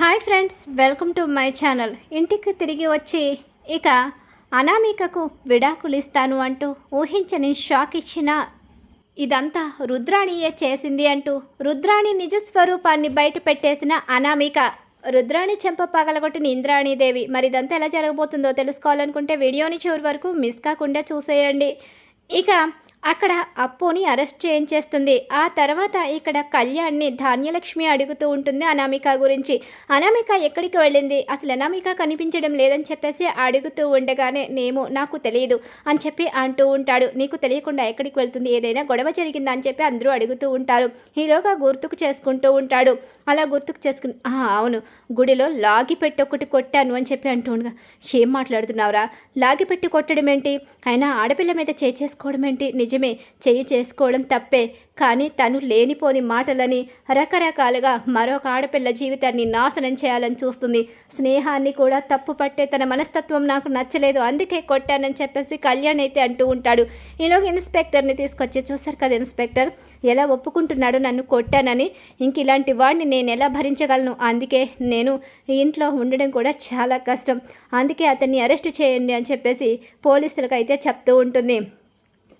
Hi friends welcome to my channel. ఇంటికి తిరిగి వచ్చి ఇక అనామికకు విడాకులు ఇస్తాను అంటూ ఊహించని షాక్ ఇచ్చిన ఇదంతా రుద్రాణియే చేసింది అంటూ రుద్రాణి నిజ స్వరూపాన్ని బయట పెట్టేసిన అనామిక. రుద్రాణి చెంప పగలగొట్టిన ఇంద్రాణీదేవి. మరి ఇదంతా ఎలా జరగబోతుందో తెలుసుకోవాలనుకుంటే వీడియోని చివరి వరకు మిస్ కాకుండా చూసేయండి. ఇక అక్కడ అప్పుని అరెస్ట్ చేయించేస్తుంది. ఆ తర్వాత ఇక్కడ కళ్యాణ్ని ధాన్యలక్ష్మి అడుగుతూ ఉంటుంది అనామిక గురించి. అనామిక ఎక్కడికి వెళ్ళింది? అసలు అనామిక కనిపించడం లేదని చెప్పేసి అడుగుతూ ఉండగానే నేమో నాకు తెలియదు అని చెప్పి అంటూ ఉంటాడు. నీకు తెలియకుండా ఎక్కడికి వెళ్తుంది? ఏదైనా గొడవ జరిగిందా? అని చెప్పి అందరూ అడుగుతూ ఉంటారు. ఈలోగా గుర్తుకు చేసుకుంటూ ఉంటాడు. అలా గుర్తుకు చేసుకుని అవును గుడిలో లాగి పెట్టి ఒకటి కొట్టాను అని చెప్పి అంటూ ఉండగా ఏం మాట్లాడుతున్నావురా? లాగి పెట్టి కొట్టడం ఏంటి అయినా ఆడపిల్ల మీద చేయి చేసుకోవడం ఏంటి నిజమే చెయ్యి చేసుకోవడం తప్పే. కానీ తను లేనిపోని మాటలని రకరకాలుగా మరొక ఆడపిల్ల జీవితాన్ని నాశనం చేయాలని చూస్తుంది. స్నేహాన్ని కూడా తప్పు పట్టే తన మనస్తత్వం నాకు నచ్చలేదు. అందుకే కొట్టానని చెప్పేసి కళ్యాణ్ అయితే అంటూ ఉంటాడు. ఈలోగా ఇన్స్పెక్టర్ని తీసుకొచ్చి చూశారు కదా ఇన్స్పెక్టర్? ఎలా ఒప్పుకుంటున్నాడు నన్ను కొట్టానని? ఇంక ఇలాంటి వాడిని నేను ఎలా భరించగలను? అందుకే నేను ఇంట్లో ఉండడం కూడా చాలా కష్టం. అందుకే అతన్ని అరెస్ట్ చేయండి అని చెప్పేసి పోలీసులకు అయితే చెప్తూ ఉంటుంది.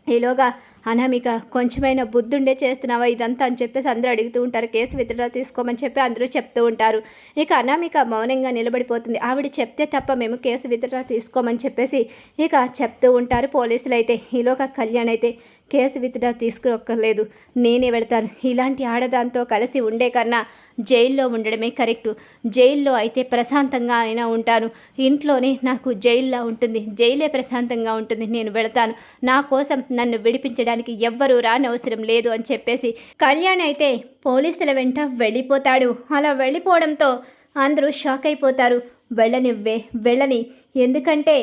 ఈలోగా అనామిక కొంచెమైనా బుద్ధుండే చేస్తున్నావా ఇదంతా? అని చెప్పేసి అందరూ అడుగుతూ ఉంటారు. కేసు విత్డ్రా తీసుకోమని చెప్పి అందరూ చెప్తూ ఉంటారు. ఇక అనామిక మౌనంగా నిలబడిపోతుంది. ఆవిడ చెప్తే తప్ప మేము కేసు విత్డ్రా తీసుకోమని చెప్పేసి ఇక చెప్తూ ఉంటారు పోలీసులు అయితే. ఈలోగా కళ్యాణ్ అయితే కేసు విత్డ్రా తీసుకోక్కర్లేదు నేనే వెళతాను ఇలాంటి ఆడదాంతో కలిసి ఉండే కన్నా జైల్లో ఉండడమే కరెక్టు. జైల్లో అయితే ప్రశాంతంగా అయినా ఉంటాను. ఇంట్లోనే నాకు జైల్లో ఉంటుంది. జైలే ప్రశాంతంగా ఉంటుంది. నేను వెళతాను నా కోసం నన్ను విడిపించడం చేయడానికి ఎవ్వరూ రానవసరం లేదు అని చెప్పేసి కళ్యాణ్ అయితే పోలీసుల వెంట వెళ్ళిపోతాడు. అలా వెళ్ళిపోవడంతో అందరూ షాక్ అయిపోతారు. వెళ్ళనివ్వే వెళ్ళని. ఎందుకంటే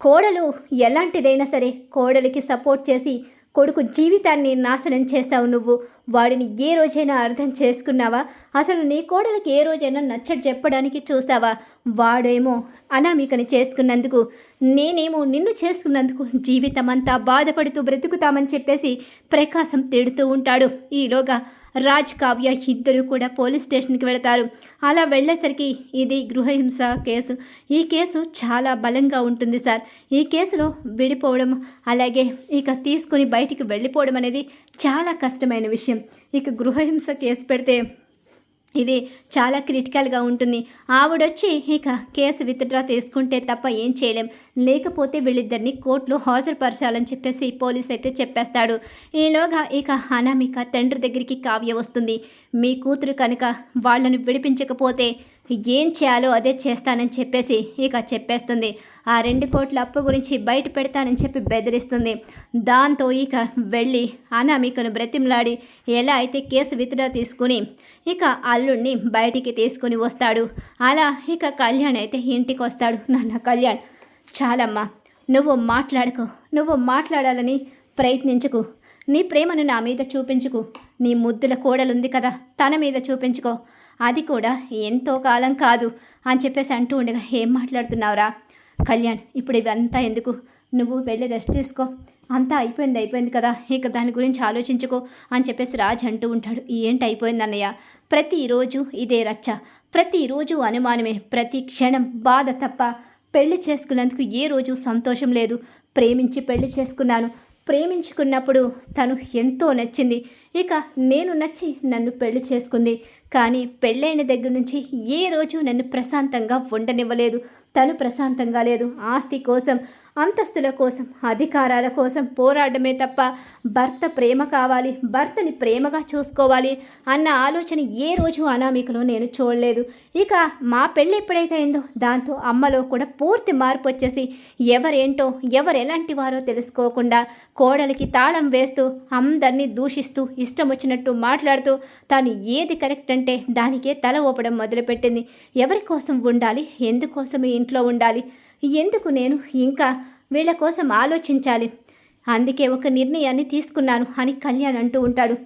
కోడలు ఎలాంటిదైనా సరే కోడలికి సపోర్ట్ చేసి కొడుకు జీవితాన్ని నాశనం చేశావు నువ్వు. వాడిని ఏ రోజైనా అర్థం చేసుకున్నావా? అసలు నీ కోడలికి ఏ రోజైనా నచ్చ చెప్పడానికి చూసావా వాడేమో అనామికని చేసుకున్నందుకు నేనేమో నిన్ను చేసుకున్నందుకు జీవితం అంతా బాధపడుతూ బ్రతుకుతామని చెప్పేసి ప్రకాశం తిడుతూ ఉంటాడు. ఈలోగా రాజ్ కావ్య ఇద్దరు కూడా పోలీస్ స్టేషన్కి వెళతారు. అలా వెళ్ళేసరికి ఇది గృహహింస కేసు. ఈ కేసు చాలా బలంగా ఉంటుంది సార్. ఈ కేసులో విడిపోవడం అలాగే ఇక తీసుకుని బయటికి వెళ్ళిపోవడం అనేది చాలా కష్టమైన విషయం. ఇక గృహహింస కేసు పెడితే ఇది చాలా క్రిటికల్గా ఉంటుంది. ఆవిడొచ్చి ఇక కేసు విత్డ్రా తీసుకుంటే తప్ప ఏం చేయలేం. లేకపోతే వీళ్ళిద్దరిని కోర్టులో హాజరుపరచాలని చెప్పేసి పోలీస్ అయితే చెప్పేస్తాడు. ఈలోగా ఇక అనామిక తండ్రి దగ్గరికి కావ్య వస్తుంది. మీ కూతురు కనుక వాళ్ళను విడిపించకపోతే ఏం చేయాలో అదే చేస్తానని చెప్పేసి ఇక చెప్పేస్తుంది. ఆ రెండు కోట్ల అప్పు గురించి బయట పెడతానని చెప్పి బెదిరిస్తుంది. దాంతో ఇక వెళ్ళి అనామికను బ్రతిమలాడి ఎలా అయితే కేసు విత్డ్రా తీసుకుని ఇక అల్లుడిని బయటికి తీసుకుని వస్తాడు. అలా ఇక కళ్యాణ్ అయితే ఇంటికి వస్తాడు. నాన్న కళ్యాణ్ చాలమ్మా నువ్వు మాట్లాడుకు. నువ్వు మాట్లాడాలని ప్రయత్నించుకు. నీ ప్రేమను నా మీద చూపించుకు. నీ ముద్దుల కోడలుంది కదా తన మీద చూపించుకో. అది కూడా ఎంతో కాలం కాదు అని చెప్పేసి అంటూ ఉండగా ఏం మాట్లాడుతున్నావురా? కళ్యాణ్ ఇప్పుడు ఇవంతా ఎందుకు? నువ్వు వెళ్ళి రెస్ట్ తీసుకో. అంతా అయిపోయింది అయిపోయింది కదా. ఇక దాని గురించి ఆలోచించుకో అని చెప్పేసి రాజ్ అంటూ ఉంటాడు. ఏంటి అయిపోయింది అన్నయ్య? ప్రతిరోజు ఇదే రచ్చ. ప్రతిరోజు అనుమానమే. ప్రతి క్షణం బాధ తప్ప పెళ్ళి చేసుకున్నందుకు ఏ రోజు సంతోషం లేదు. ప్రేమించి పెళ్ళి చేసుకున్నాను. ప్రేమించుకున్నప్పుడు తను ఎంతో నచ్చింది. ఇక నేను నచ్చి నన్ను పెళ్ళి చేసుకుంది. కానీ పెళ్ళైన దగ్గర నుంచి ఏ రోజు నన్ను ప్రశాంతంగా ఉండనివ్వలేదు. తను ప్రశాంతంగా లేదు. ఆస్తి కోసం అంతస్తుల కోసం అధికారాల కోసం పోరాడమే తప్ప భర్త ప్రేమ కావాలి భర్తని ప్రేమగా చూసుకోవాలి అన్న ఆలోచన ఏ రోజు అనామికలో నేను చూడలేదు. ఇక మా పెళ్ళి ఎప్పుడైతే అయిందో దాంతో అమ్మలో కూడా పూర్తి మార్పు వచ్చేసి ఎవరేంటో ఎవరు ఎలాంటి వారో తెలుసుకోకుండా కోడలికి తాళం వేస్తూ అందరినీ దూషిస్తూ ఇష్టం వచ్చినట్టు మాట్లాడుతూ తాను ఏది కరెక్ట్ అంటే దానికే తల ఊపడం మొదలుపెట్టింది. ఎవరి కోసం ఉండాలి? ఎందుకోసం ఇంట్లో ఉండాలి? ఎందుకు నేను ఇంకా వీళ్ళ కోసం ఆలోచించాలి? అందుకే ఒక నిర్ణయాన్ని తీసుకున్నాను అని కళ్యాణ్ అంటూ ఉంటాడు.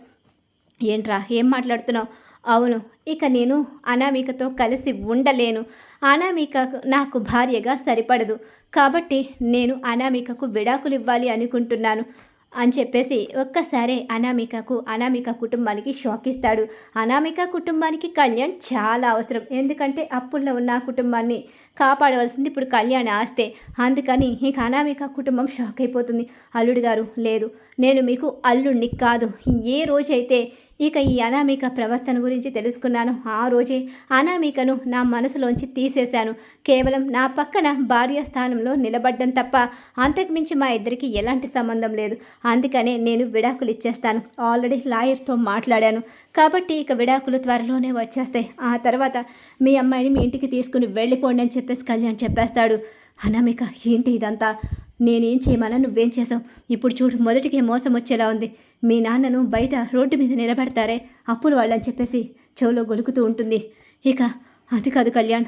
ఏంట్రా ఏం మాట్లాడుతున్నావు? అవును ఇక నేను అనామికతో కలిసి ఉండలేను. అనామిక నాకు భార్యగా సరిపడదు. కాబట్టి నేను అనామికకు విడాకులు ఇవ్వాలి అనుకుంటున్నాను. అని చెప్పేసి ఒక్కసారే అనామికకు అనామిక కుటుంబానికి షాక్ ఇస్తాడు. అనామిక కుటుంబానికి కళ్యాణ్ చాలా అవసరం. ఎందుకంటే అప్పుల్లో ఉన్న కుటుంబాన్ని కాపాడవలసింది ఇప్పుడు కళ్యాణ్ ఆస్తే. అందుకని ఇక అనామిక కుటుంబం షాక్ అయిపోతుంది. అల్లుడు గారు లేదు నేను మీకు అల్లుడిని కాదు. ఏ రోజైతే ఇక ఈ అనామిక ప్రవర్తన గురించి తెలుసుకున్నాను. ఆ రోజే అనామికను నా మనసులోంచి తీసేశాను. కేవలం నా పక్కన భార్య స్థానంలో నిలబడ్డం తప్ప అంతకుమించి మా ఇద్దరికి ఎలాంటి సంబంధం లేదు. అందుకనే నేను విడాకులు ఇచ్చేస్తాను. ఆల్రెడీ లాయర్తో మాట్లాడాను. కాబట్టి ఇక విడాకులు త్వరలోనే వచ్చేస్తాయి. ఆ తర్వాత మీ అమ్మాయిని మీ ఇంటికి తీసుకుని వెళ్ళిపోండి అని చెప్పేసి కళ్యాణ్ చెప్పేస్తాడు. అనామిక ఏంటి ఇదంతా? నేనేం చేయమన్నా? నువ్వేం చేసావు? ఇప్పుడు చూడు మొదటికే మోసం వచ్చేలా ఉంది. మీ నాన్నను బయట రోడ్డు మీద నిలబెడతారే అప్పులు వాళ్ళని చెప్పేసి చెవులో గొలుకుతూ ఉంటుంది. ఇక అది కాదు కళ్యాణ్.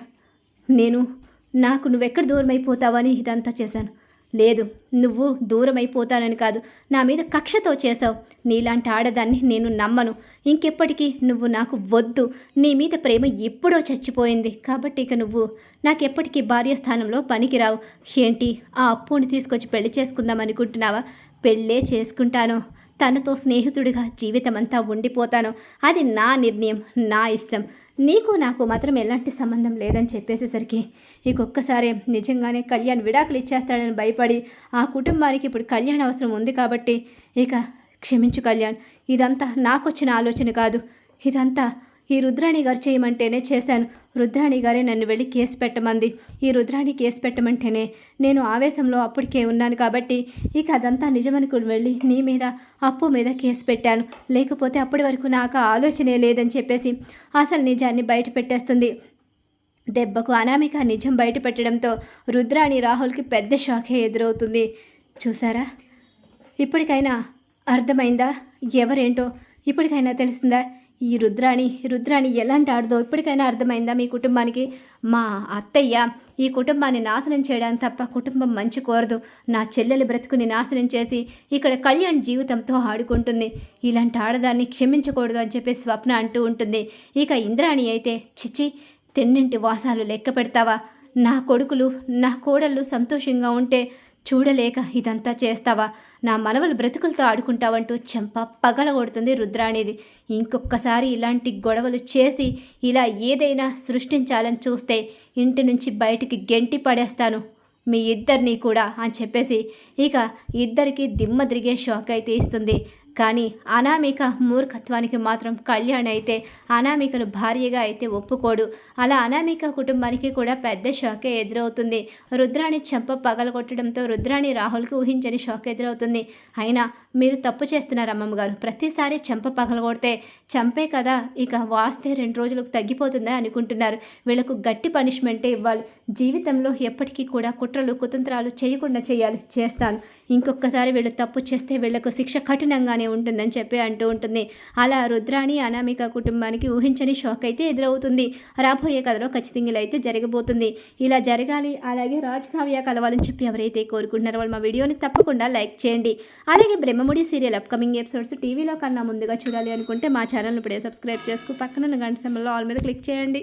నేను నాకు నువ్వెక్కడ దూరం అయిపోతావని ఇదంతా చేశాను. లేదు నువ్వు దూరం అయిపోతానని కాదు. నా మీద కక్షతో చేసావు నీలాంటి ఆడదాన్ని నేను నమ్మను. ఇంకెప్పటికీ నువ్వు నాకు వద్దు. నీ మీద ప్రేమ ఎప్పుడో చచ్చిపోయింది. కాబట్టి ఇక నువ్వు నాకెప్పటికీ భార్య స్థానంలో పనికిరావు. ఏంటి ఆ అప్పుని తీసుకొచ్చి పెళ్ళి చేసుకుందాం అనుకుంటున్నావా? పెళ్ళే చేసుకుంటాను. తనతో స్నేహితుడిగా జీవితమంతా ఉండిపోతాను. అది నా నిర్ణయం నా ఇష్టం. నీకు నాకు మాత్రం ఎలాంటి సంబంధం లేదని చెప్పేసేసరికి ఇంకొక్కసారి నిజంగానే కళ్యాణ్ విడాకులు ఇచ్చేస్తాడని భయపడి ఆ కుటుంబానికి ఇప్పుడు కళ్యాణ్ అవసరం ఉంది కాబట్టి ఇక క్షమించు కళ్యాణ్. ఇదంతా నాకొచ్చిన ఆలోచన కాదు. ఇదంతా ఈ రుద్రాణి గారు చేయమంటేనే చేశాను. రుద్రాణి గారే నన్ను వెళ్ళి కేసు పెట్టమంది. ఈ రుద్రాణి కేసు పెట్టమంటేనే నేను ఆవేశంలో అప్పటికే ఉన్నాను కాబట్టి ఇక అదంతా నిజమనుకుని వెళ్ళి నీ మీద అప్పు మీద కేసు పెట్టాను. లేకపోతే అప్పటి వరకు నాకు ఆలోచనే లేదని చెప్పేసి అసలు నిజాన్ని బయట పెట్టేస్తుంది. దెబ్బకు అనామిక నిజం బయట పెట్టడంతో రుద్రాణి రాహుల్కి పెద్ద షాకే ఎదురవుతుంది. చూసారా ఇప్పటికైనా అర్థమైందా? ఎవరేంటో? ఇప్పటికైనా తెలిసిందా? ఈ రుద్రాణి రుద్రాణి ఎలాంటి ఆడదో ఇప్పటికైనా అర్థమైందా మీ కుటుంబానికి? మా అత్తయ్య ఈ కుటుంబాన్ని నాశనం చేయడం తప్ప కుటుంబం మంచి కోరదు. నా చెల్లెలి బ్రతుకుని నాశనం చేసి ఇక్కడ కళ్యాణ్ జీవితంతో ఆడుకుంటుంది. ఇలాంటి ఆడదాన్ని క్షమించకూడదు అని చెప్పి స్వప్న అంటూ ఉంటుంది. ఇక ఇంద్రాణి అయితే చిచి తిన్నింటి వాసాలు లెక్క పెడతావా? నా కొడుకులు నా కోడళ్ళు సంతోషంగా ఉంటే చూడలేక ఇదంతా చేస్తావా? నా మనవలు బ్రతుకులతో ఆడుకుంటావంటూ చెంప పగలగొడుతుంది రుద్రాణిది. ఇంకొకసారి ఇలాంటి గొడవలు చేసి ఇలా ఏదైనా సృష్టించాలని చూస్తే ఇంటి నుంచి బయటికి గెంటి పడేస్తాను. మీ ఇద్దరిని కూడా అని చెప్పేసి ఇక ఇద్దరికి దిమ్మ తిరిగే షాక్ అయితే ఇస్తుంది. కానీ అనామిక మూర్ఖత్వానికి మాత్రం కళ్యాణ్ అయితే అనామికను భార్యగా అయితే ఒప్పుకోడు. అలా అనామిక కుటుంబానికి కూడా పెద్ద షాకే ఎదురవుతుంది. రుద్రాణి చెంప పగలగొట్టడంతో రుద్రాణి రాహుల్కి ఊహించని షాక్ ఎదురవుతుంది. అయినా మీరు తప్పు చేస్తున్నారు అమ్మమ్మ గారు. ప్రతిసారి చెంప పగలగొడితే చంపే కదా ఇక వాస్తే రెండు రోజులకు తగ్గిపోతుందా అనుకుంటున్నారు. వీళ్ళకు గట్టి పనిష్మెంటే ఇవ్వాలి. జీవితంలో ఎప్పటికీ కూడా కుట్రలు కుతంత్రాలు చేయకుండా చేయాలి. చేస్తాను. ఇంకొకసారి వీళ్ళు తప్పు చేస్తే వీళ్ళకు శిక్ష కఠినంగానే ఉంటుందని చెప్పి అంటూ ఉంటుంది. అలా రుద్రాణి అనామిక కుటుంబానికి ఊహించని షాక్ అయితే ఎదురవుతుంది. రాబోయే కథలో ఖచ్చితంగా అయితే జరగబోతుంది. ఇలా జరగాలి అలాగే రాజ్ కావ్య కలవాలని చెప్పి ఎవరైతే కోరుకుంటున్నారో వాళ్ళు మా వీడియోని తప్పకుండా లైక్ చేయండి. అలాగే బ్రహ్మ అమ్మముడి సీరియల్ అప్కమింగ్ ఎపిసోడ్స్ టీవీలో కన్నా ముందుగా చూడాలి అనుకుంటే మా ఛానల్ ఇప్పుడే సబ్స్క్రైబ్ చేసుకు. పక్కన గంట సమయంలో ఆల్ మీద క్లిక్ చేయండి.